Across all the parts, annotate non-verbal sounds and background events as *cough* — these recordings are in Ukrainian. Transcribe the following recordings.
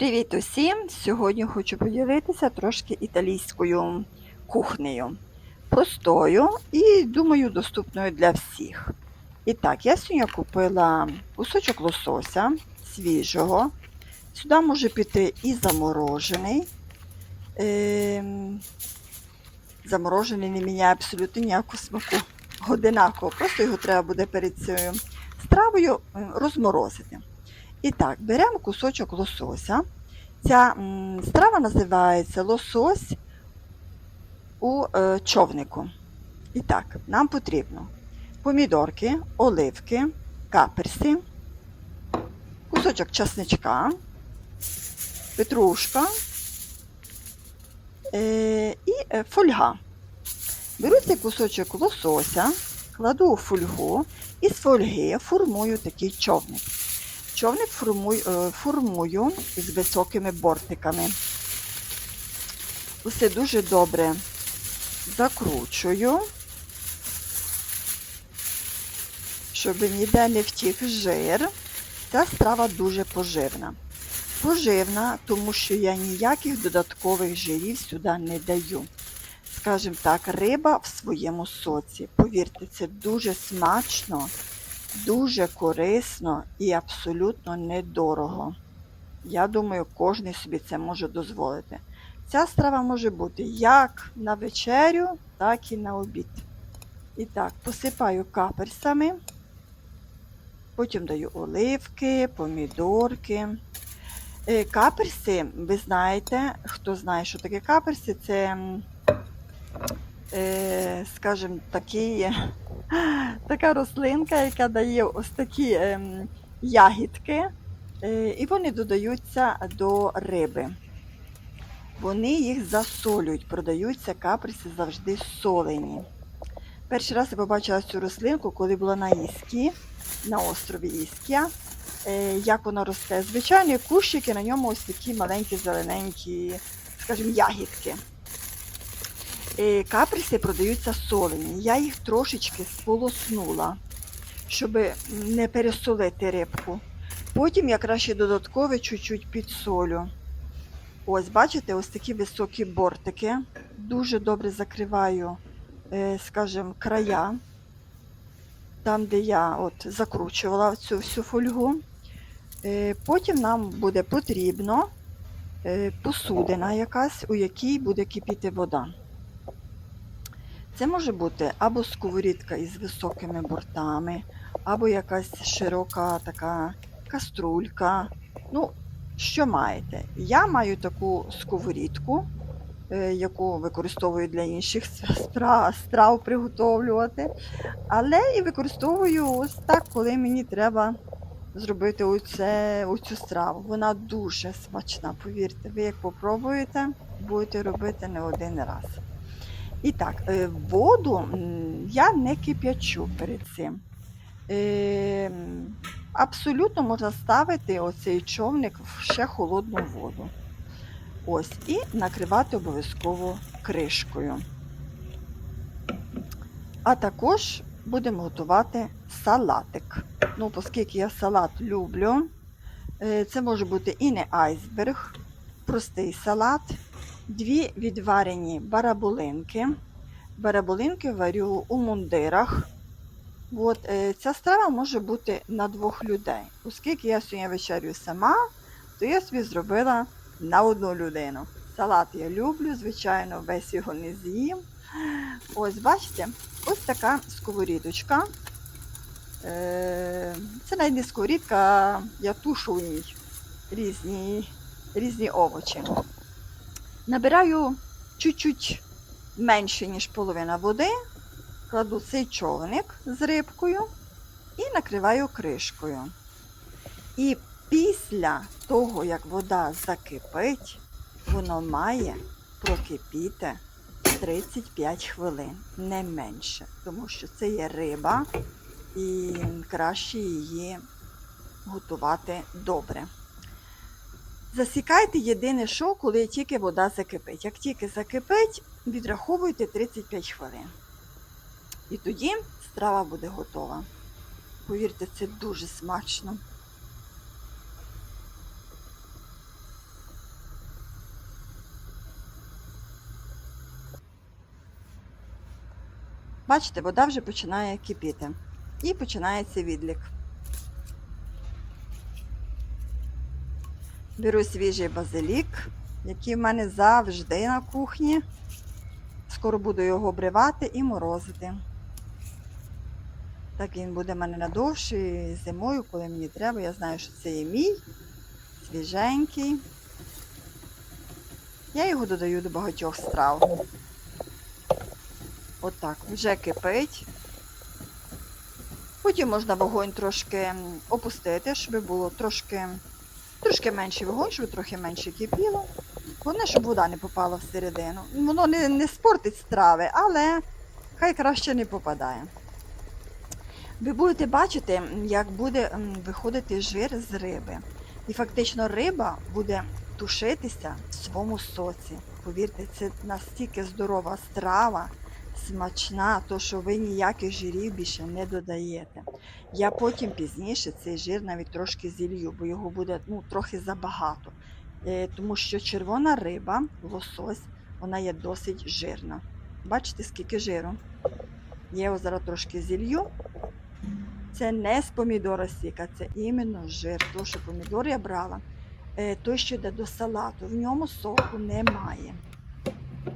Привіт усім! Сьогодні хочу поділитися трошки італійською кухнею. Простою і, думаю, доступною для всіх. І так, я сьогодні купила кусочок лосося свіжого. Сюди може піти і заморожений. Ем, Заморожений не міняє абсолютно ніяку смаку. Одинаково. Просто його треба буде перед цією стравою е, розморозити. І так, беремо кусочок лосося. Ця страва називається лосось у е, човнику. І так, нам потрібно помідорки, оливки, каперси, кусочок часничка, петрушка е, і е, фольга. Беру цей кусочок лосося, кладу у фольгу і з фольги формую такий човник. Човник формую, е, формую з високими бортиками. Усе дуже добре закручую, щоб ніде не втік жир. Ця страва дуже поживна. Поживна, тому що я ніяких додаткових жирів сюди не даю. Скажімо так, риба в своєму соці. Повірте, це дуже смачно дуже корисно і абсолютно недорого. Я думаю, кожен собі це може дозволити. Ця страва може бути як на вечерю, так і на обід. І так, посипаю каперсами, потім даю оливки, помідорки. Е, Каперси, ви знаєте, хто знає, що таке каперси, це, е, скажімо, такий *laughs* така рослинка, яка дає ось такі ем, ягідки, е, і вони додаються до риби. Вони їх засолюють, продаються каприси завжди солені. Перший раз я побачила цю рослинку, коли була на Іскі, на острові Іскія. Е, як вона росте? Звичайні кущики, на ньому ось такі маленькі зелененькі, скажімо, ягідки. Е, Каприси продаються солені. Я їх трошечки сполоснула, щоб не пересолити рибку. Потім я краще додатково чуть-чуть підсолю. Ось, бачите, ось такі високі бортики. Дуже добре закриваю, е, скажімо, края, там, де я от закручувала цю всю фольгу. Е, Потім нам буде потрібно посудина якась, у якій буде кипіти вода. Це може бути або сковорідка із високими бортами, або якась широка така каструлька. Ну, що маєте? Я маю таку сковорідку, е, яку використовую для інших страв, приготовлювати. Але і використовую ось так, коли мені треба зробити оце, оцю страву. Вона дуже смачна, повірте. Ви як попробуєте, будете робити не один раз. І так, е, воду я не кип'ячу перед цим. Е, Абсолютно можна ставити оцей човник в ще холодну воду. Ось, і накривати обов'язково кришкою. А також будемо готувати салатик. Ну, оскільки я салат люблю, е, це може бути і не айсберг, простий салат, дві відварені барабулинки. Барабулинки варю у мундирах. От, е, ця страва може бути на двох людей. Оскільки я сьогодні вечерю сама, то я собі зробила на одну людину. Салат я люблю, звичайно, весь його не з'їм. Ось, бачите, ось така сковорідочка. Е, Це навіть не сковорідка, я тушу в ній різні, різні овочі. Набираю чуть-чуть менше, ніж половина води, кладу цей човник з рибкою і накриваю кришкою. І після того, як вода закипить, воно має прокипіти 35 хвилин, не менше, тому що це є риба і краще її готувати добре. Засікайте єдине, що коли тільки вода закипить. Як тільки закипить, відраховуйте 35 хвилин. І тоді страва буде готова. Повірте, це дуже смачно. Бачите, вода вже починає кипіти і починається відлік. Беру свіжий базилік, який в мене завжди на кухні. Скоро буду його обривати і морозити. Так він буде в мене надовше і зимою, коли мені треба. Я знаю, що це є мій, свіженький. Я його додаю до багатьох страв. Отак, вже кипить. Потім можна вогонь трошки опустити, щоб було трошки, трошки менший вогонь, щоб трохи менше кипіло. Головне, щоб вода не попала всередину. Воно не, не спортить страви, але хай краще не попадає. Ви будете бачити, як буде виходити жир з риби. І фактично риба буде тушитися в своєму соці. Повірте, це настільки здорова страва, смачна, то що ви ніяких жирів більше не додаєте. Я потім пізніше цей жир навіть трошки зілью, бо його буде ну, трохи забагато. Е, тому що червона риба, лосось, вона є досить жирна. Бачите, скільки жиру? Я його зараз трошки зілью. Це не з помідора сіка, це іменно жир. Тому що помідор я брала, е, той, що йде до салату, в ньому соку немає.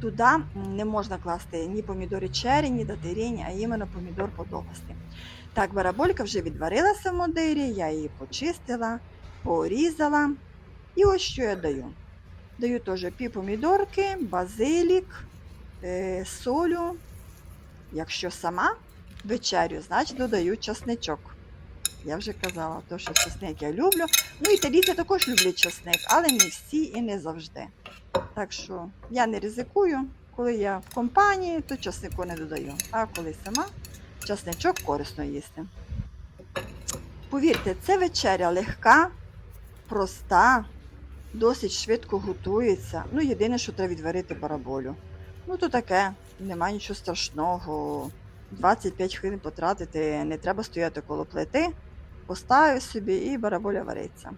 Туди не можна класти ні помідори чері, ні датиріні, а іменно помідор подовгости. Так, бараболька вже відварилася в модирі, я її почистила, порізала. І ось що я даю. Даю теж пів помідорки, базилік, е, солю. Якщо сама вечерю, значить додаю часничок. Я вже казала, то, що часник я люблю. Ну, італійці також люблять часник, але не всі і не завжди. Так що я не ризикую. Коли я в компанії, то часнику не додаю. А коли сама, часничок корисно їсти. Повірте, це вечеря легка, проста, досить швидко готується. Ну, єдине, що треба відварити бараболю. Ну, то таке, немає нічого страшного. 25 хвилин потратити, не треба стояти коло плити. Поставив собі і бараболя вариться.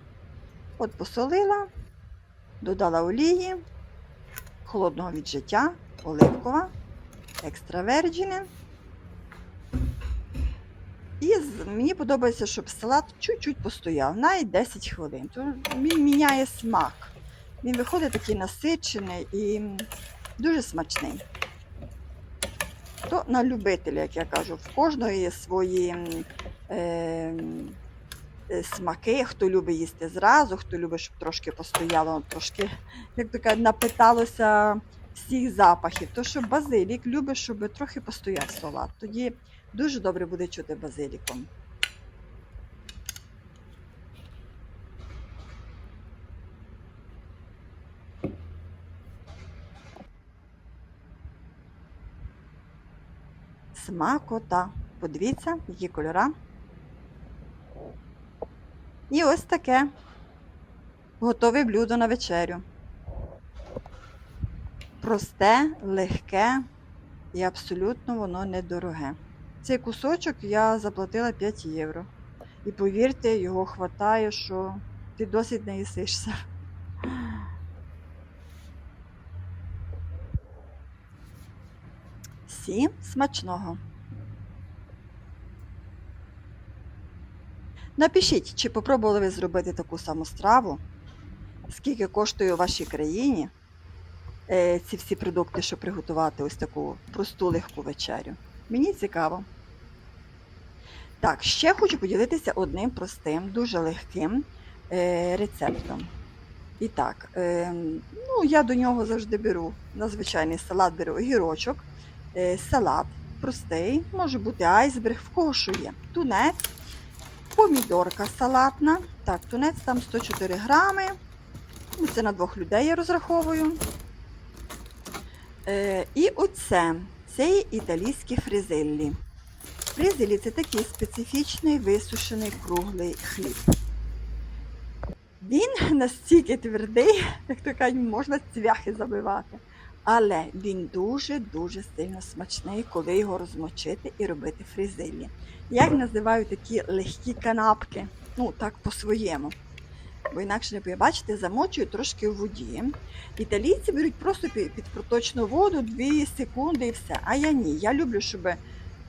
От посолила, додала олії, холодного від життя, оливкова, екстравержіне. І мені подобається, щоб салат чуть-чуть постояв, навіть 10 хвилин. То він міняє смак. Він виходить такий насичений і дуже смачний. То на любителя, як я кажу, в кожного є свої е, смаки, хто любить їсти зразу, хто любить, щоб трошки постояло, трошки, як то напиталося всіх запахів. То що базилік любить, щоб трохи постояв салат. Тоді дуже добре буде чути базиліком. Смакота. Подивіться, які кольора. І ось таке готове блюдо на вечерю. Просте, легке і абсолютно воно недороге. Цей кусочок я заплатила 5 євро. І повірте, його хватає, що ти досить не їсишся. Всім смачного! Напишіть, чи попробували ви зробити таку саму страву, скільки коштує у вашій країні е, ці всі продукти, щоб приготувати ось таку просту легку вечерю. Мені цікаво. Так, ще хочу поділитися одним простим, дуже легким е, рецептом. І так, е, ну, я до нього завжди беру на звичайний салат, беру огірочок, салат простий, може бути айсберг, в кого що є. Тунець, помідорка салатна. Так, тунець там 104 грами. Ну, Це на двох людей я розраховую. Е, і оце. Це італійські фризеллі. Фризелі це такий специфічний висушений круглий хліб. Він настільки твердий, *laughs* як то кажуть, можна цвяхи забивати. Але він дуже-дуже сильно смачний, коли його розмочити і робити фризелі. Як називаю такі легкі канапки, ну так по-своєму. Бо інакше не бачите, замочую трошки в воді. Італійці беруть просто під проточну воду 2 секунди і все. А я ні. Я люблю, щоб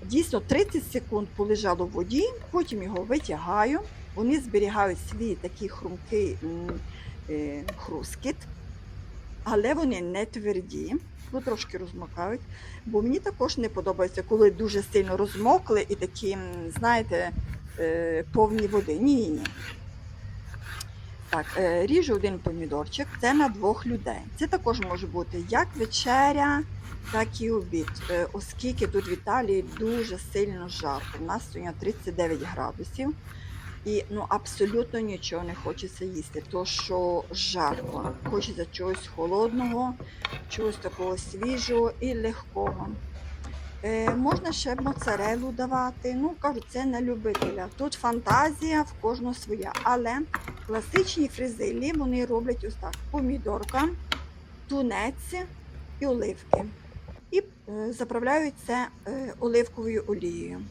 Дійсно, 30 секунд полежало в воді, потім його витягаю. Вони зберігають свій такий хрумкий е, хрускіт, але вони не тверді, бо трошки розмокають. Бо мені також не подобається, коли дуже сильно розмокли і такі, знаєте, е, повні води. Ні, ні. Так, е, ріжу один помідорчик, це на двох людей. Це також може бути як вечеря, так і обід. Е, Оскільки тут в Італії дуже сильно жарко. У нас сьогодні 39 градусів. І ну, абсолютно нічого не хочеться їсти, то що жарко. Хочеться чогось холодного, чогось такого свіжого і легкого. Е, можна ще моцарелу давати. Ну, кажуть, це на любителя. Тут фантазія в кожного своя. Але класичні фризилі вони роблять ось так: помідорка, тунець і оливки. І е, заправляють це е, оливковою олією.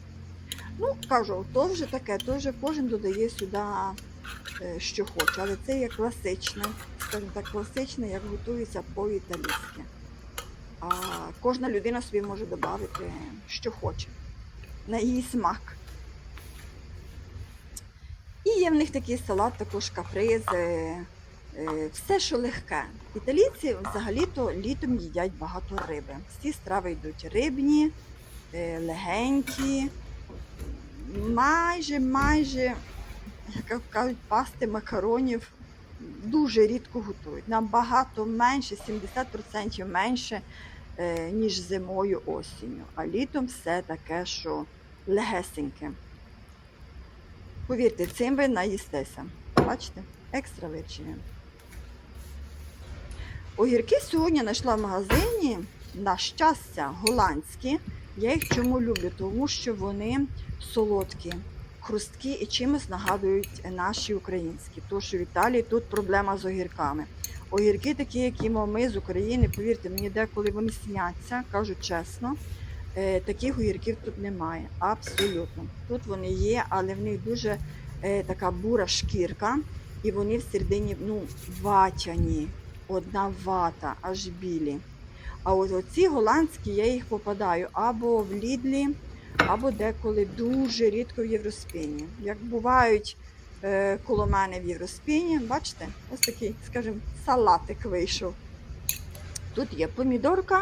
Ну, кажу, то вже таке, то вже кожен додає сюди, е, що хоче. Але це є класичне, скажімо так, класичне, як готується по-італійськи. А кожна людина собі може додати, що хоче, на її смак. І є в них такий салат, також капризи, е, все, що легке. Італійці взагалі-то літом їдять багато риби. Всі страви йдуть рибні, е, легенькі, майже, майже, як кажуть, пасти макаронів дуже рідко готують. Набагато менше, 70% менше, е, ніж зимою осінню. А літом все таке, що легесеньке. Повірте, цим ви наїстеся. Бачите? Екстра вичення. Огірки сьогодні знайшла в магазині, на щастя, голландські. Я їх чому люблю? Тому що вони солодкі, хрусткі і чимось нагадують наші українські. Тому що в Італії тут проблема з огірками. Огірки такі, як їмо ми з України, повірте мені, деколи вони сняться, кажу чесно. е, Таких огірків тут немає. Абсолютно. Тут вони є, але в них дуже е, така бура шкірка, і вони всередині ну, ватяні. Одна вата, аж білі. А от оці голландські я їх попадаю або в Лідлі, або деколи дуже рідко в Євроспіні. Як бувають е, коло мене в Євроспіні, бачите, ось такий, скажімо, салатик вийшов. Тут є помідорка,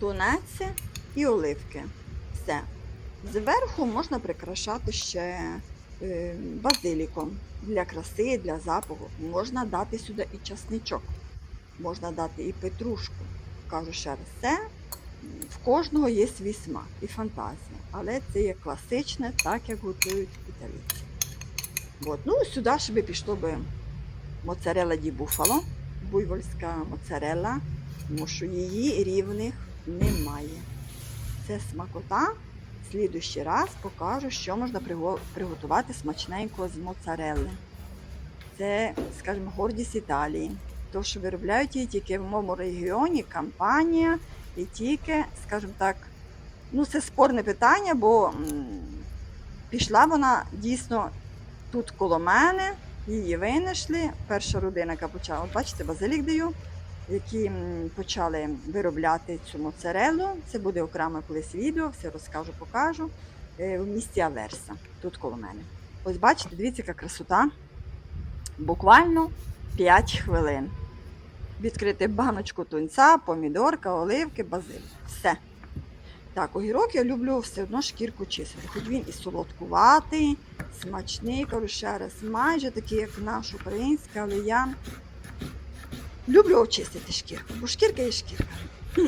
тунець і оливки. Все. Зверху можна прикрашати ще е, базиліком для краси, для запаху. Можна дати сюди і часничок, можна дати і петрушку. Кажу ще раз, це в кожного є свій смак і фантазія. Але це є класичне, так як готують італійці. От. Ну, сюди ще би пішло би моцарелла ді буфало, буйвольська моцарелла, тому що її рівних немає. Це смакота. Слідущий раз покажу, що можна приготувати смачненького з моцарелли. Це, скажімо, гордість Італії. То, що виробляють її тільки в моєму регіоні, компанія і тільки, скажімо так, ну це спорне питання, бо пішла вона дійсно тут коло мене, її винайшли. Перша родина, яка почала, от бачите, базилік даю, які почали виробляти цю моцарелу. Це буде окремо колись відео, все розкажу, покажу. е, В місті Аверса, тут коло мене. Ось бачите, дивіться, яка красота. Буквально 5 хвилин. Відкрити баночку тунця, помідорка, оливки, базилік. Все. Так, огірок я люблю все одно шкірку чистити. Хоч він і солодкуватий, смачний, кажу ще раз, майже такий, як наш український, але я люблю очистити шкірку, бо шкірка є шкірка. *clears throat*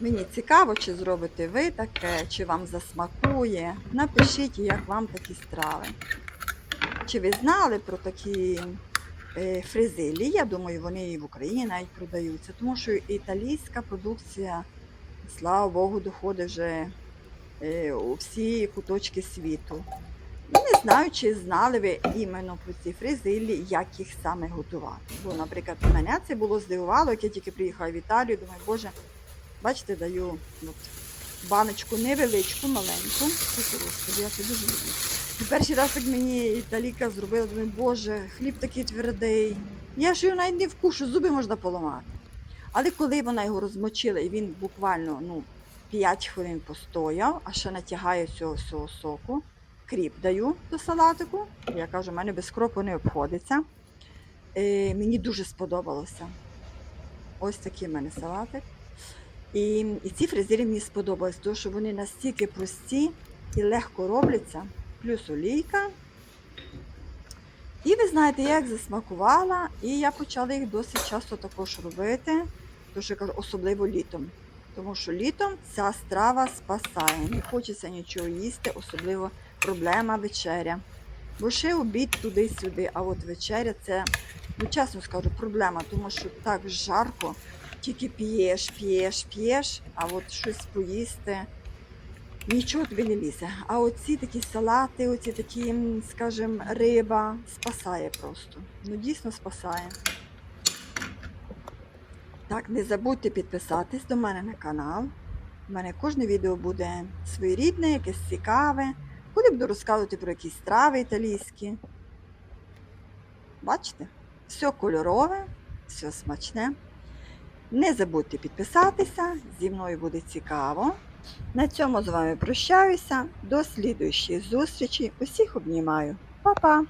Мені цікаво, чи зробите ви таке, чи вам засмакує. Напишіть, як вам такі страви. Чи ви знали про такі е, фризилі? Я думаю, вони і в Україні навіть продаються, тому що італійська продукція, слава Богу, доходить вже е, у всі куточки світу. Ну, Не знаю, чи знали ви іменно про ці фризилі, як їх саме готувати. Бо, наприклад, мене це було здивувало, як я тільки приїхала в Італію, думаю, боже, бачите, даю от, баночку невеличку, маленьку. Розкажу, я це дуже люблю. І перший раз як мені італійка зробила, думаю, боже, хліб такий твердий. Я ж його навіть не вкушу, зуби можна поламати. Але коли вона його розмочила і він буквально ну, 5 хвилин постояв, а ще натягаю цього всього соку, кріп даю до салатику. Я кажу, в мене без кропу не обходиться. Е, мені дуже сподобалося. Ось такий в мене салатик. І, і ці фрезери мені сподобались, тому що вони настільки прості і легко робляться, плюс олійка. І ви знаєте, я їх засмакувала, і я почала їх досить часто також робити, кажу, особливо літом. Тому що літом ця страва спасає. Не хочеться нічого їсти, особливо проблема вечеря. Бо ще обід туди-сюди, а от вечеря це, ну чесно скажу, проблема, тому що так жарко, тільки п'єш, п'єш, п'єш, а от щось поїсти. Нічого тобі не лізе. А оці такі салати, оці такі, скажімо, риба спасає просто. Ну дійсно спасає. Так, не забудьте підписатись до мене на канал. У мене кожне відео буде своєрідне, якесь цікаве. Коли буду розказувати про якісь страви італійські. Бачите? Все кольорове, все смачне. Не забудьте підписатися, зі мною буде цікаво. На цьому з вами прощаюся. До слідуючої зустрічі. Усіх обнімаю. Па-па!